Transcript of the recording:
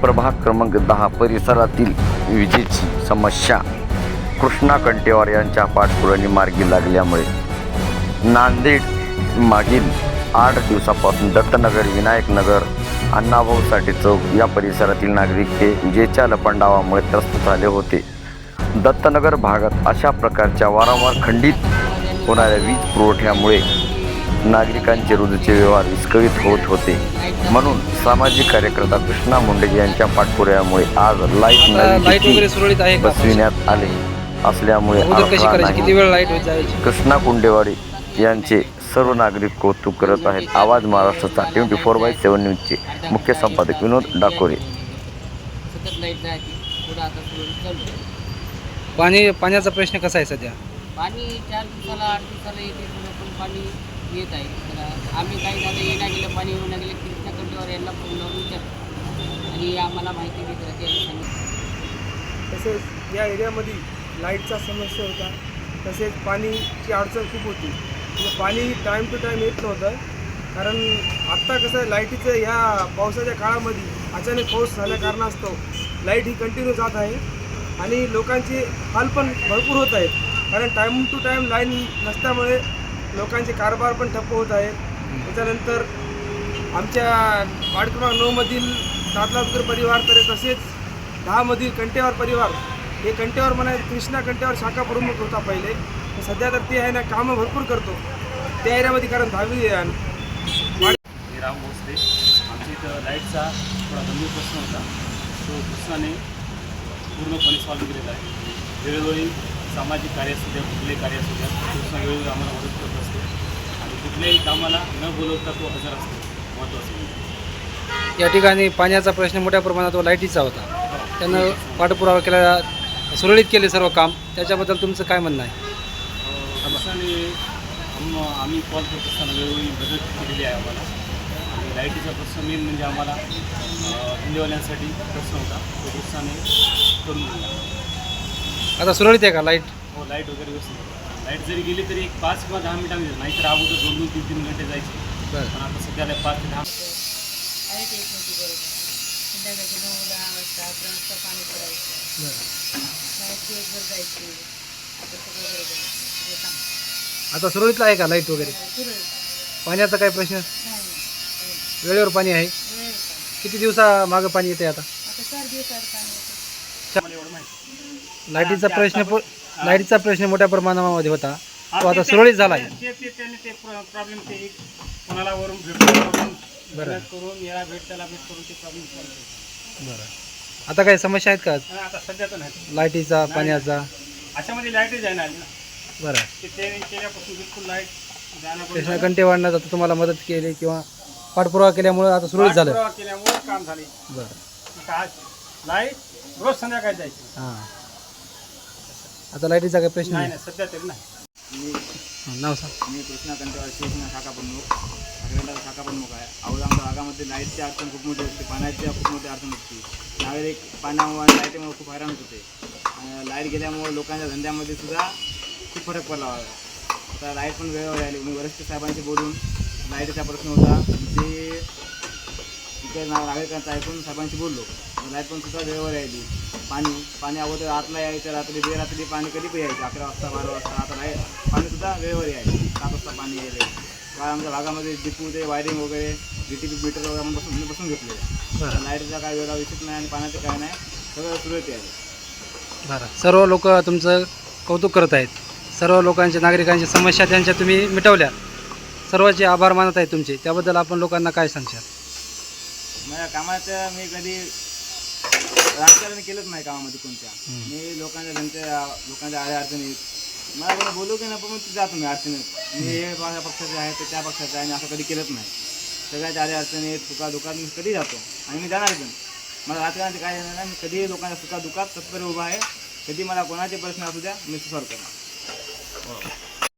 प्रभाग क्रमांक दहा परिसरातील विजेची समस्या. कृष्णा कंटेवार यांच्या पाठपुराणी मार्गी लागल्यामुळे नांदेड मागील आठ दिवसापासून दत्तनगर विनायकनगर अण्णाभाऊ साठे चौक या परिसरातील नागरिक हे विजेच्या लपंडावामुळे त्रस्त झाले होते. दत्तनगर भागात अशा प्रकारच्या वारंवार खंडित होणाऱ्या वीज पुरवठ्यामुळे नागरिकांचे रोजचे व्यवहार विस्कळीत होत होते. म्हणून सामाजिक कार्यकर्ता कृष्णा मुंडे यांच्या पाठपुराव्यामुळे आज लाइट नवी बसविण्यात आले. असल्यामुळे कृष्णा कुंडेवाडी यांचे सर्व नागरिक कौतुक करत आहेत. आवाज महाराष्ट्राचा ट्वेंटी फोर बाय सेवन न्यूजचे मुख्य संपादक विनोद डाकोरे. पाणी पाण्याचा प्रश्न कसा आहे सध्या? पाणी चार दिवसाला आठ दिवसाला येते पाणी येत आहे. तर आम्ही काही झालं येण्या गेलं पाणी येऊन गेलं की कंटेवर यांना फोन लावून विचारतो आणि आम्हाला माहिती देत राहते सांगितलं तसेच या एरियामध्ये लाईटचा समस्या होता. तसेच पाणीची अडचण खूप होती. म्हणजे पाणी टाईम टू टाईम येत नव्हतं. कारण आत्ता कसं आहे लाईटीचं ह्या पावसाच्या काळामध्ये अचानक पाऊस झाल्या कारणास्तव लाइट ही कंटिन्यू जात आहे. आणि लोकांचे हाल पण भरपूर होत आहेत. कारण टाईम टू टाईम लाईन नसल्यामुळे लोकांचे कारभार पण ठप्प होत आहेत. त्याच्यानंतर आमच्या वार्ड क्रमांक नऊमधील दादलापूर परिवार तर तसेच दहामधील कंटेवार परिवार. हे कंटेवार म्हणा कृष्णा कंटेवार शाखा प्रमुख होता पहिले. सध्या तर ते आहे ना कामं भरपूर करतो. त्या एरियामध्ये कारण दहावी आहे. मी राम भोसले. आमच्या इथं लाईटचा थोडा गंभीर प्रश्न होता. तो कृष्णाने पूर्णपणे सॉल्व्ह केलेला आहे. वेळोवेळी सामाजिक कार्य असू द्या कुठलेही कार्य असू द्या वेळोवेळी आम्हाला मदत करत असतो. आणि कुठल्याही कामाला न बोलवता तो हजर असतो. महत्त्वाचं म्हणजे. या ठिकाणी पाण्याचा प्रश्न मोठ्या प्रमाणात व लाईटीचा होता. त्यानं पाठपुरावा केला सुरळीत केले सर्व काम. त्याच्याबद्दल तुमचं काय म्हणणं आहे? आम्ही कॉल करत असताना वेळोवेळी मदत केलेली आहे आम्हाला. आणि लाईटीचा प्रश्न मेन म्हणजे आम्हाला हिंदीवाल्यांसाठी प्रश्न होता. तो कृष्णाने करून दिला. आता सुरळीत आहे का? लाइट हो लाइट वगैरे व्यवस्थित. लाइट जरी गेली तरी एक पाच किंवा दहा मिनिटांमध्ये नाहीतर अगोदर दोन दोन तीन तीन घंटे जायचे. बरं. पण आता सध्याला पाच ते दहा लाइट येत नव्हती बरोबर. संध्याकाळचे नऊ दहा वाजता अकरा वाजता पाणी पडायचं बरं. लाइट दिवसभर जायची. आता सगळं बरोबर आहे. सगळं चांगलं आता सुरळीत आहे का लाइट वगैरे? सुरळीत. पाण्याचा काय प्रश्न? नाही नाही. वेळेवर पाणी आहे. वेळ किती दिवसा मागं पाणी येते आता? आता चार दिवसात पाणी येतं मला एवढं माहिती. लाईटीचा प्रश्न प- लाईटचा प्रश्न मोठ्या प्रमाणामध्ये होता. तो आता सुरळीत झाला आहे ते ते त्याने ते प्रॉब्लेम ते एक कोणाला वरून भेट करून बरं. भेट करून याला भेट त्याला भेट करून ते प्रॉब्लेम सॉल्व्ह बरं. आता काही समस्या आहेत का? आता सध्या तर नाही. लाईटीचा पाण्याचा? अशामध्ये लाईटच जायला आली ना बरं. ते त्याने केल्यापासून बिलकुल लाइट जायला कृष्णा कंटे वाढण्यात आता तुम्हाला मदत केली किंवा पाठपुरावा केल्यामुळे आता सुरळीत झालं. पाठपुरावा केल्यामुळे काम झाले. बरं. लाइट रोज संध्याकाळी जायची. हां. आता लाईटीचा काही प्रश्न नाही सध्या तरी नाही. हां, नाव सांग. मी कृष्णा कंटेवार शिवसेना शाखा प्रमुख अग्रंडा शाखा प्रमुख आहे. अगोदर आमच्या भागामध्ये लाईटची अडचण खूप मोठी असते पाण्याची खूप मोठी अडचण असते. नागरिक पाण्यामुळे लाईटीमुळे खूप हैराण होत लाइट गेल्यामुळे लोकांच्या धंद्यामध्ये सुद्धा खूप फरक पडला होता. आता लाइट पण वेळेवर आली. मी वरिष्ठ साहेबांशी बोलून लाईटीचा प्रश्न होता. ते इकडे ना- नागरिकांचं ऐकून साहेबांशी बोललो. लाइट पण सुद्धा वेळेवर यायली पाणी पाणी अगोदर आतला यायचं रात्री बेरात्री पाणी कधी पण यायचं. अकरा वाजता बारा वाजता आता लाइट पाणी सुद्धा वेळेवर यायचं. सात वाजता पाणी यायले काय आमच्या भागामध्ये डिपू ते वायरिंग वगैरे डी टी पी मीटर वगैरे आपण बसून बसून घेतले लाईटचा काय वेगळा विषयच नाही आणि पाण्याचं काय नाही. सगळं सुरळीत यायचं. बरं. सर्व लोक तुमचं कौतुक करत आहेत. सर्व लोकांच्या नागरिकांच्या समस्या त्यांच्या तुम्ही मिटवल्या. सर्वांचे आभार मानत आहेत तुमचे. त्याबद्दल आपण लोकांना काय सांगशाल? माझ्या कामाचं मी कधी राजकारण केलंच नाही कामामध्ये कोणत्या. मी लोकांच्या त्यांच्या लोकांच्या आड्या अडचणीत. मला कोणी बोलू की नाही पण मग जातो मी अडचणीत. मी हे माझ्या पक्षाचे आहे ते त्या पक्षाचे आहे आणि असं कधी केलंच नाही. सगळ्याच्या आड्या अडचणीत सुखा दुखात मी कधी जातो? आणि मी जाणार पण. मला राजकारणाचे काय येणार नाही मी कधी लोकांच्या सुखा दुखात तत्पर उभा आहे. कधी मला कोणाचे प्रश्न असू द्या मी सॉल्व्ह करणार.